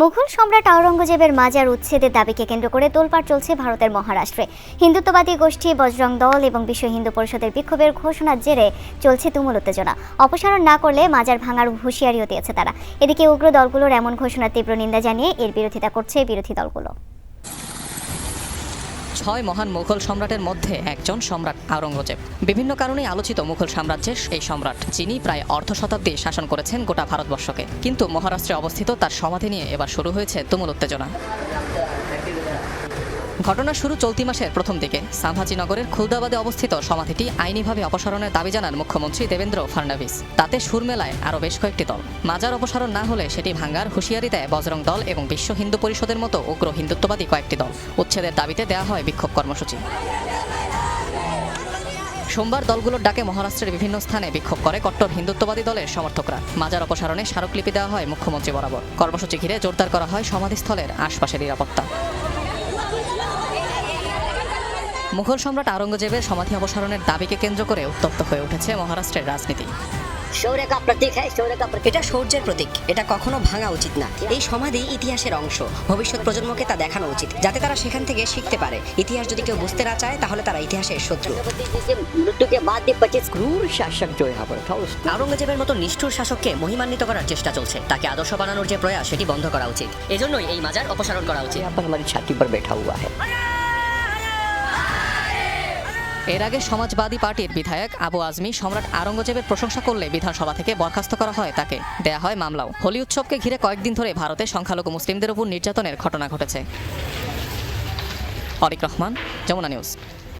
মুঘল সম্রাট আওরঙ্গজেবের মাজার উচ্ছেদের দাবিকে কেন্দ্র করে তোলপাড় চলছে ভারতের মহারাষ্ট্রে। হিন্দুত্ববাদী গোষ্ঠী বজরং দল এবং বিশ্ব হিন্দু পরিষদের বিক্ষোভের ঘোষণার জেরে চলছে তুমুল উত্তেজনা। অপসারণ না করলে মাজার ভাঙার হুঁশিয়ারিও দিয়েছে তারা। এদিকে উগ্র দলগুলোর এমন ঘোষণার তীব্র নিন্দা জানিয়ে এর বিরোধিতা করছে বিরোধী দলগুলো। ছয় মহান মুঘল সম্রাটের মধ্যে একজন সম্রাট আওরঙ্গজেব। বিভিন্ন কারণে আলোচিত মুঘল সাম্রাজ্যের এই সম্রাট, যিনি প্রায় অর্ধ শতাব্দী শাসন করেছেন গোটা ভারতবর্ষকে। কিন্তু মহারাষ্ট্রে অবস্থিত তার সমাধি নিয়ে এবার শুরু হয়েছে তুমুল উত্তেজনা। ঘটনা শুরু চলতি মাসের প্রথম দিকে। সাম্ভাজিনগরের খুলদাবাদে অবস্থিত সমাধিটি আইনিভাবে অপসারণের দাবি জানান মুখ্যমন্ত্রী দেবেন্দ্র ফাডনাভিস তাতে সুর মেলায় আরও বেশ কয়েকটি দল। মাজার অপসারণ না হলে সেটি ভাঙ্গার হুঁশিয়ারি দেয় বজরং দল এবং বিশ্ব হিন্দু পরিষদের মতো উগ্র হিন্দুত্ববাদী কয়েকটি দল। উচ্ছেদের দাবিতে দেওয়া হয় বিক্ষোভ কর্মসূচি। সোমবার দলগুলোর ডাকে মহারাষ্ট্রের বিভিন্ন স্থানে বিক্ষোভ করে কট্টর হিন্দুত্ববাদী দলের সমর্থকরা। মাজার অপসারণে স্মারকলিপি দেওয়া হয় মুখ্যমন্ত্রী বরাবর। কর্মসূচি ঘিরে জোরদার করা হয় সমাধিস্থলের আশপাশের নিরাপত্তা। মুঘল সম্রাট আরঙ্গজেবের সমাধি অপসারণের দাবিকে কেন্দ্র করে উত্তপ্ত হয়ে উঠেছে মহারাষ্ট্রের রাজনীতি। শৌর্য কা প্রতীক হ্যাঁ শৌর্য কা প্রতীক এটা শৌর্যের প্রতীক। এটা কখনো ভাঙা উচিত না। এই সমাধি ইতিহাসের অংশ। ভবিষ্যৎ প্রজন্মকে তা দেখানো উচিত যাতে তারা সেখান থেকে শিখতে পারে। ইতিহাস যদি কেউ বুঝতে না চায় তাহলে তারা ইতিহাসের শত্রু। মৃত্যুকে বাদ ক্রুর শাসক জয় আওরঙ্গজেবের মতো নিষ্ঠুর শাসককে মহিমান্বিত করার চেষ্টা চলছে। তাকে আদর্শ বানানোর যে প্রয়াস সেটি বন্ধ করা উচিত। এজন্যই এই মাজার অপসারণ করা উচিত। আপনার ছাতি পর বেঠা হুয়া হ্যাঁ এর আগে সমাজবাদী পার্টির বিধায়ক আবু আজমি সম্রাট আরঙ্গজেবের প্রশংসা করলে বিধানসভা থেকে বরখাস্ত করা হয় তাকে। দেয়া হয় মামলাও। হোলি উৎসবকে ঘিরে কয়েকদিন ধরে ভারতে সংখ্যালঘু মুসলিমদের উপর নির্যাতনের ঘটনা ঘটেছে। অরিক রহমান, যমুনা নিউজ।